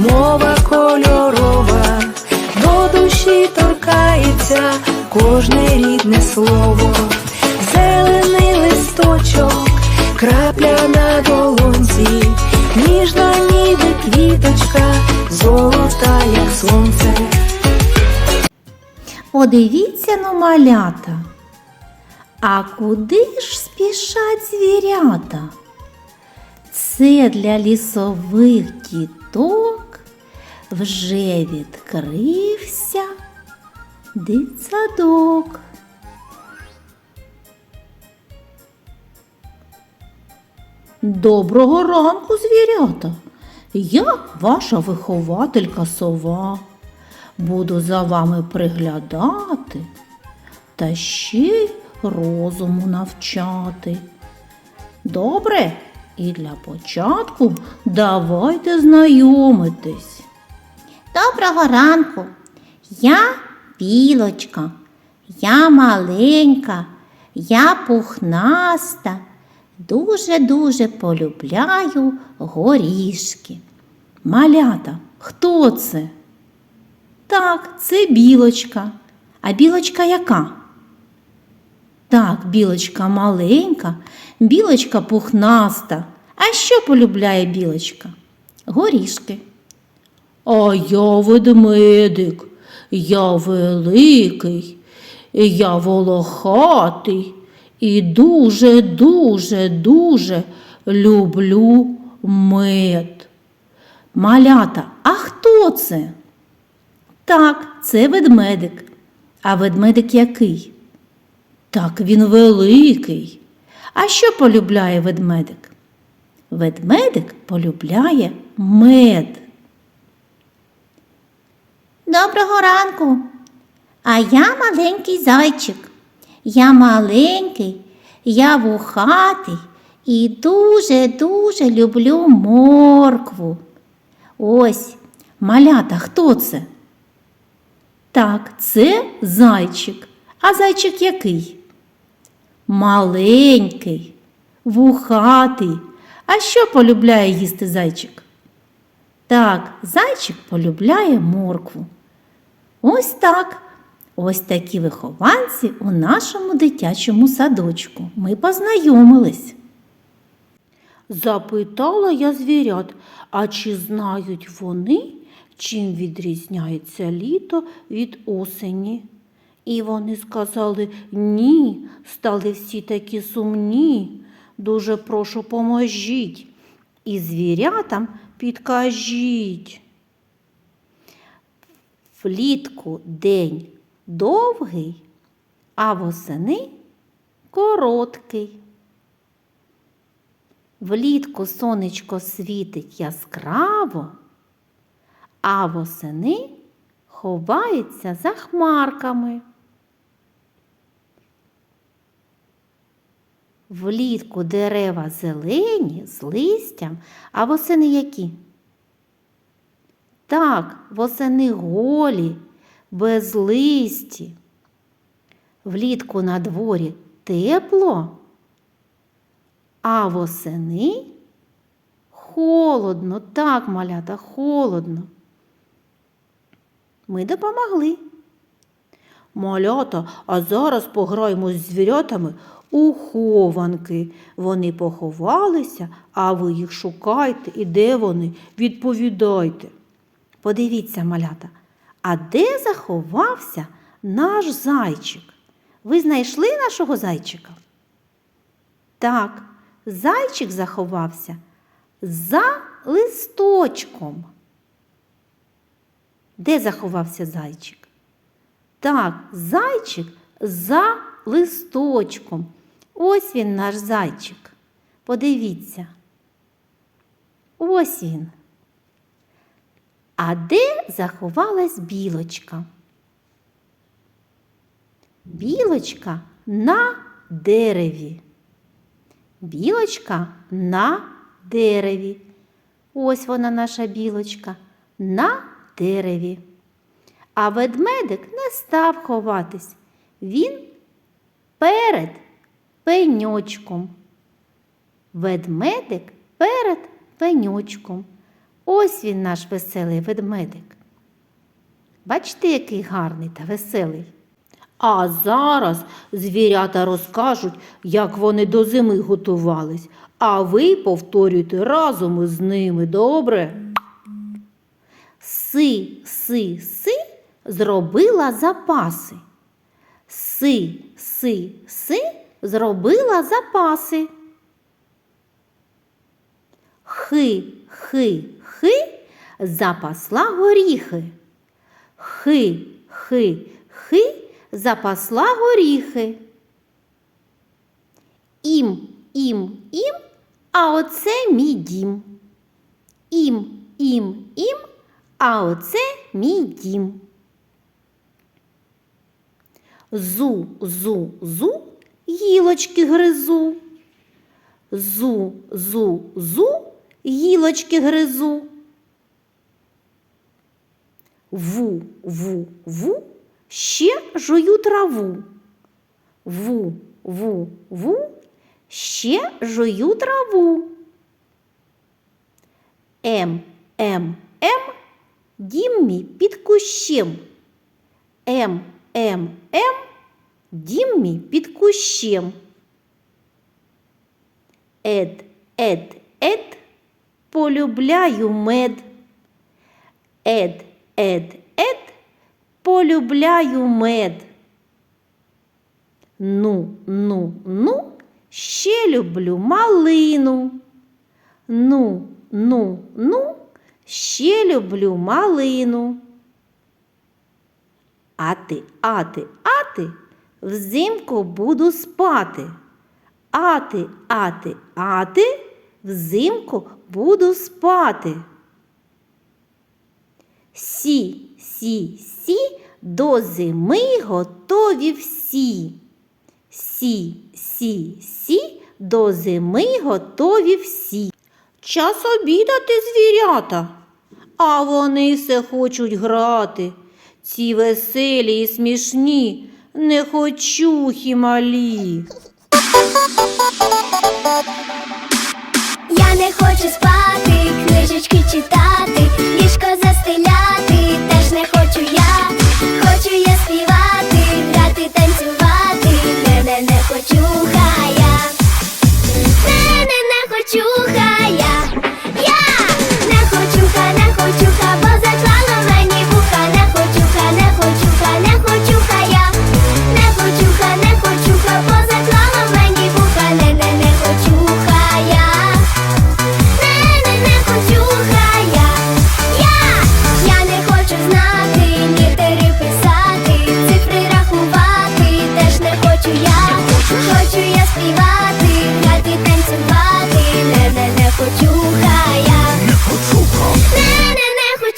мова кольорова, до душі торкається кожне рідне слово, зелений листочок, крапля на долонці, ніжна ніби квіточка, золота, як сонце. Подивіться на малята, а куди ж спішать звірята? Це для лісових діток вже відкрився дитсадок. Доброго ранку, звірята! Я ваша вихователька сова. Буду за вами приглядати та ще й розуму навчати. Добре, і для початку давайте знайомитись. Доброго ранку. Я білочка, я маленька, я пухнаста, дуже-дуже полюбляю горішки. Малята, хто це? Так, це білочка. А білочка яка? Так, білочка маленька, білочка пухнаста. А що полюбляє білочка? Горішки. А я ведмедик, я великий, я волохатий і дуже, дуже, дуже люблю мед. Малята, а хто це? Так, це ведмедик. А ведмедик який? Так, він великий. А що полюбляє ведмедик? Ведмедик полюбляє мед. Доброго ранку. А я маленький зайчик. Я маленький, я вухатий і дуже-дуже люблю моркву. Ось, малята, хто це? Так, це зайчик. А зайчик який? Маленький, вухатий. А що полюбляє їсти зайчик? Так, зайчик полюбляє моркву. Ось так. Ось такі вихованці у нашому дитячому садочку. Ми познайомились. Запитала я звірят, а чи знають вони, чим відрізняється літо від осені? І вони сказали ні, стали всі такі сумні. Дуже прошу, поможіть. І звірятам підкажіть. Влітку день довгий, а восени короткий. Влітку сонечко світить яскраво, а восени ховається за хмарками. Влітку дерева зелені з листям, а восени які? Так, восени голі, без листі. Влітку на дворі тепло, а восени холодно, так, малята, холодно. Ми допомогли. Малята, а зараз пограємо з звірятами у хованки. Вони поховалися, а ви їх шукайте і де вони? Відповідайте. Подивіться, малята, а де заховався наш зайчик? Ви знайшли нашого зайчика? Так, зайчик заховався за листочком. Де заховався зайчик? Так, зайчик за листочком. Ось він наш зайчик. Подивіться. Ось він. А де заховалась білочка? Білочка на дереві. Білочка на дереві. Ось вона наша білочка на дереві. А ведмедик не став ховатись. Він перед пеньочком. Ведмедик перед пеньочком. Ось він наш веселий ведмедик. Бачите, який гарний та веселий. А зараз звірята розкажуть, як вони до зими готувались, а ви повторюйте разом із ними, добре? Си, си, си зробила запаси. Си, си, си зробила запаси. Хи, хи, хи запасла горіхи. Хи, хи, хи запасла горіхи. Ім, ім, ім, а оце мій дім. Ім, ім, ім, а оце мій дім. Зу, зу, зу, гілочки гризу. Зу, зу, зу, гілочки гризу. Ву, ву, ву, ще жую траву. Ву, ву, ву, ще жую траву. Ем, ем, ем, дім під кущем. Ем, ем, ем, дім під кущем. Ед, ед, ед, полюбляю мед. Ед, ед, ед, полюбляю мед. Ну, ну, ну, ще люблю малину. Ну, ну, ну, ще люблю малину. Ати, ати, ати, взимку буду спати. Ати, ати, ати, взимку буду спати. Сі, сі, сі, до зими готові всі. Сі, сі, сі, до зими готові всі. Час обідати звірята, а вони все хочуть грати. Ці веселі і смішні, не нехочухі малі. Не хочу спати, книжечки читати, ліжко застеляти, теж не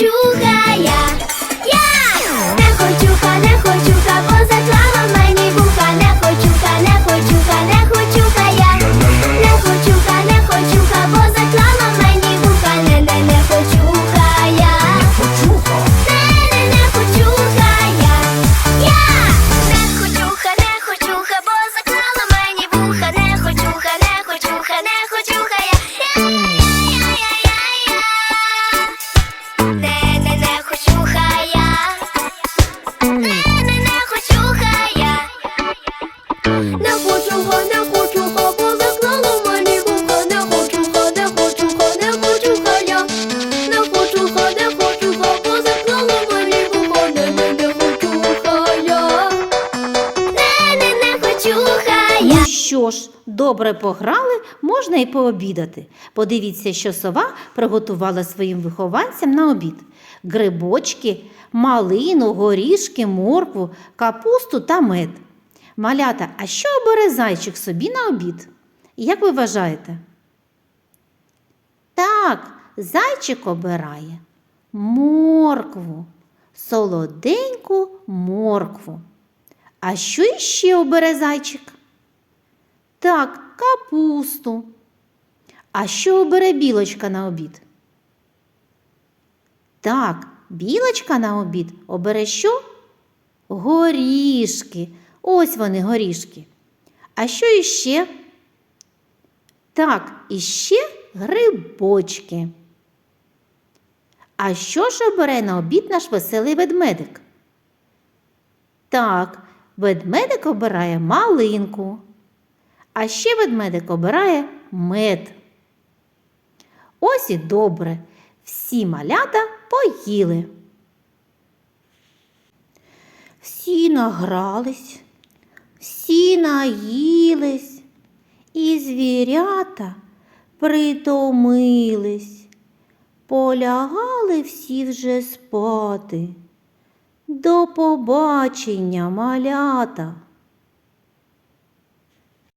не добре пограли, можна і пообідати. Подивіться, що сова приготувала своїм вихованцям на обід: грибочки, малину, горішки, моркву, капусту та мед. Малята, а що обере зайчик собі на обід? Як ви вважаєте? Так, зайчик обирає моркву, солоденьку моркву. А що іще обере зайчик? Так, капусту. А що обере білочка на обід? Так, білочка на обід обере що? Горішки. Ось вони горішки. А що іще? Так, іще грибочки. А що ж обере на обід наш веселий ведмедик? Так, Ведмедик обирає малинку. А ще ведмедик обирає мед. Ось і добре. Всі малята поїли. Всі награлись, всі наїлись, і звірята притомились, полягали всі вже спати. До побачення, малята!